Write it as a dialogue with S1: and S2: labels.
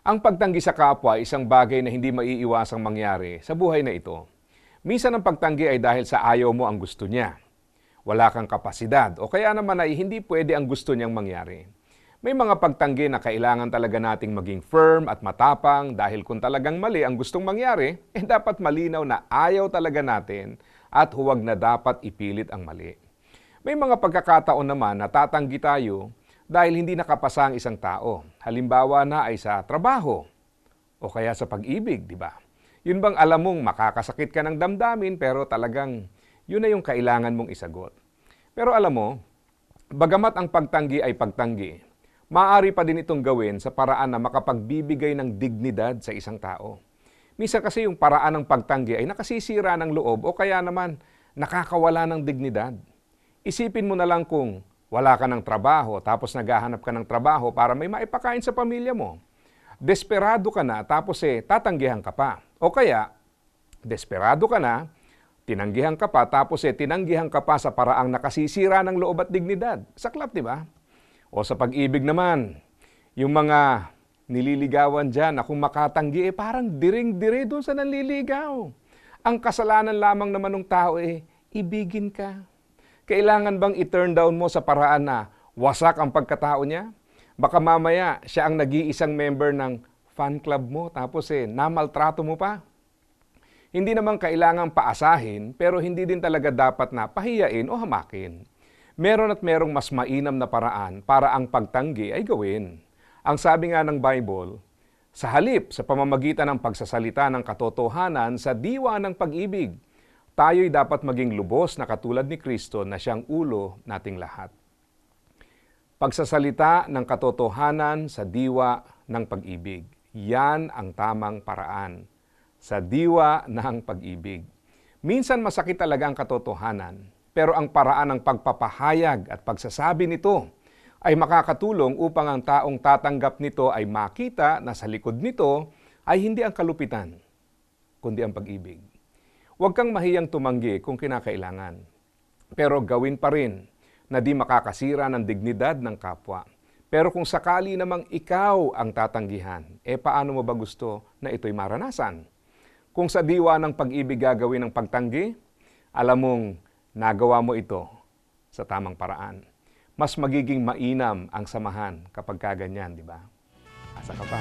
S1: Ang pagtanggi sa kapwa ay isang bagay na hindi maiiwasang mangyari sa buhay na ito. Minsan ang pagtanggi ay dahil sa ayaw mo ang gusto niya. Wala kang kapasidad o kaya naman ay hindi pwede ang gusto niyang mangyari. May mga pagtanggi na kailangan talaga nating maging firm at matapang dahil kung talagang mali ang gustong mangyari, eh dapat malinaw na ayaw talaga natin at huwag na dapat ipilit ang mali. May mga pagkakataon naman na tatanggi tayo dahil hindi nakapasa ang isang tao. Halimbawa na ay sa trabaho o kaya sa pag-ibig, di ba? Yun bang alam mong makakasakit ka ng damdamin pero talagang yun na yung kailangan mong isagot. Pero alam mo, bagamat ang pagtanggi ay pagtanggi, maaari pa din itong gawin sa paraan na makapagbibigay ng dignidad sa isang tao. Misa kasi yung paraan ng pagtanggi ay nakasisira ng loob o kaya naman nakakawala ng dignidad. Isipin mo na lang kung wala ka ng trabaho tapos naghahanap ka ng trabaho para may maipakain sa pamilya mo. Desperado ka na tapos eh tatanggihan ka pa. O kaya, desperado ka na, tinanggihan ka pa tapos eh tinanggihan ka pa sa paraang nakasisira ng loob at dignidad. Saklap, di ba? O sa pag-ibig naman, yung mga nililigawan dyan na kung makatanggi eh parang diring-dire doon sa nanliligaw. Ang kasalanan lamang naman ng tao eh, ibigin ka. Kailangan bang i-turn down mo sa paraan na wasak ang pagkatao niya? Baka mamaya siya ang nag-iisang member ng fan club mo tapos eh namaltrato mo pa. Hindi naman kailangan paasahin pero hindi din talaga dapat na pahiyain o hamakin. Meron at merong mas mainam na paraan para ang pagtanggi ay gawin. Ang sabi nga ng Bible, sa halip sa pamamagitan ng pagsasalita ng katotohanan sa diwa ng pag-ibig, tayo'y dapat maging lubos na katulad ni Kristo na siyang ulo nating lahat. Pagsasalita ng katotohanan sa diwa ng pag-ibig. Yan ang tamang paraan. Sa diwa ng pag-ibig. Minsan masakit talaga ang katotohanan, pero ang paraan ng pagpapahayag at pagsasabi nito ay makakatulong upang ang taong tatanggap nito ay makita na sa likod nito ay hindi ang kalupitan, kundi ang pag-ibig. Huwag kang mahiyang tumanggi kung kinakailangan, pero gawin pa rin na di makakasira ng dignidad ng kapwa. Pero kung sakali namang ikaw ang tatanggihan, eh paano mo ba gusto na ito'y maranasan? Kung sa diwa ng pag-ibig gagawin ng pagtanggi, alam mong nagawa mo ito sa tamang paraan. Mas magiging mainam ang samahan kapag kaganyan, di ba? Asa ka pa?